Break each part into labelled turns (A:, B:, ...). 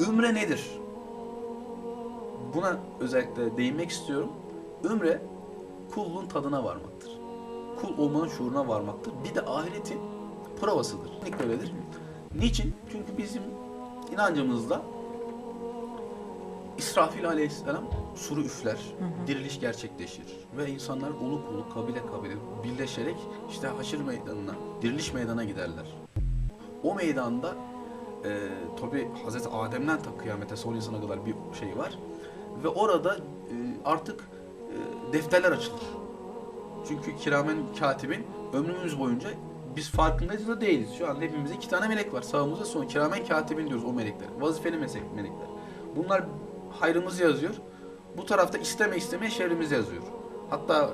A: Ümre nedir? Buna özellikle değinmek istiyorum. Ümre kulluğun tadına varmaktır. Kul olmanın şuuruna varmaktır. Bir de ahiretin provasıdır. Kesinlikle öyledir. Niçin? Çünkü bizim inancımızda İsrafil aleyhisselam suru üfler, diriliş gerçekleşir ve insanlar oluk oluk kabile kabile birleşerek işte haşir meydanına, diriliş meydana giderler. O meydanda e, tabi Hazreti Adem'den ta kıyamete son insana kadar bir şey var ve orada e, artık e, defterler açılır. Çünkü kiramen katibin ömrümüz boyunca biz farkındayız da değiliz. Şu anda hepimizde iki tane melek var. Sağımızda son kiramen katibin diyoruz o melekler. Vazifeli melekler. Bunlar hayrımızı yazıyor. Bu tarafta isteme isteme şerrimizi yazıyor. Hatta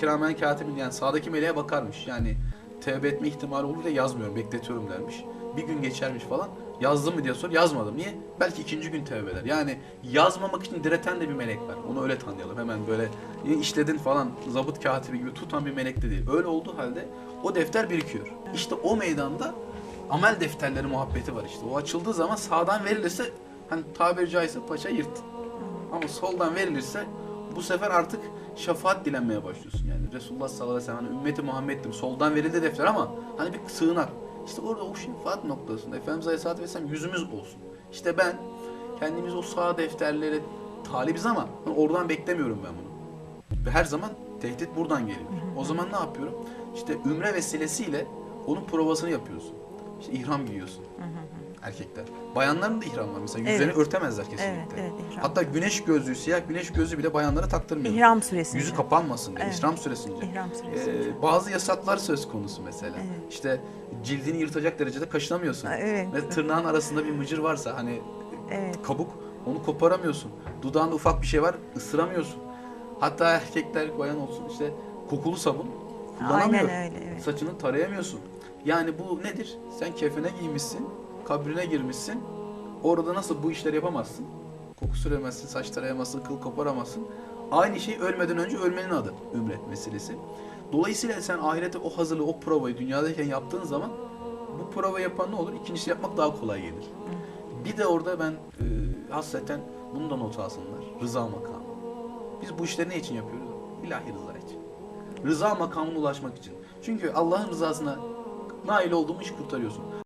A: kiramen katibin yani sağdaki meleğe bakarmış. Yani tevbe etme ihtimali olur diye yazmıyorum, bekletiyorum dermiş. Bir gün geçermiş falan. Yazdım mı diye sor. Yazmadım. Niye? Belki ikinci gün tevbe eder. Yani yazmamak için direten de bir melek var. Onu öyle tanıyalım. Hemen böyle "Ya işledin falan zabıt katibi gibi tutan bir melek de değil. Öyle olduğu halde o defter birikiyor. İşte o meydanda amel defterleri muhabbeti var işte. O açıldığı zaman sağdan verilirse hani tabiri caizse paça yırt. Ama soldan verilirse bu sefer artık şefaat dilenmeye başlıyorsun. Yani Resulullah sallallahu aleyhi ve sellem hani ümmeti Muhammed'dim. Soldan verildi defter ama hani bir sığınak. İşte orada o şefaat noktasında Efendimiz Aleyhisselatü Vesselam yüzümüz olsun. İşte ben kendimiz o sağ defterlere talibiz ama oradan beklemiyorum ben bunu. Ve her zaman tehdit buradan geliyor. O zaman ne yapıyorum? İşte ümre vesilesiyle onun provasını yapıyorsun. İşte ihram giyiyorsun. Erkekler. Bayanların da ihram var. Mesela yüzlerini
B: Evet.
A: örtemezler kesinlikle.
B: Evet, evet, ihram.
A: Hatta güneş gözlüğü, siyah güneş gözlüğü bile bayanlara taktırmıyor.
B: İhram süresince.
A: Yüzü kapanmasın diye.
B: Evet.
A: İhram süresince.
B: İhram süresince.
A: Ee, bazı yasaklar söz konusu mesela.
B: Evet.
A: İşte cildini yırtacak derecede kaşınamıyorsun.
B: Evet.
A: Ve tırnağın arasında bir mıcır varsa hani
B: Evet.
A: kabuk onu koparamıyorsun. Dudağında ufak bir şey var ısıramıyorsun. Hatta erkekler bayan olsun işte kokulu sabun kullanamıyor.
B: Aynen öyle, evet.
A: Saçını tarayamıyorsun. Yani bu nedir? Sen kefene giymişsin, kabrine girmişsin. Orada nasıl bu işleri yapamazsın? Koku süremezsin, saç tarayamazsın, kıl koparamazsın. Aynı şey ölmeden önce ölmenin adı ümre meselesi. Dolayısıyla sen ahirete o hazırlığı, o provayı dünyadayken yaptığın zaman bu prova yapan ne olur? İkincisi yapmak daha kolay gelir. Bir de orada ben e, hasreten bunu da not alsınlar. Rıza makamı. Biz bu işleri ne için yapıyoruz? İlahi rıza için. Rıza makamına ulaşmak için. Çünkü Allah'ın rızasına nail olduğum iş kurtarıyorsun.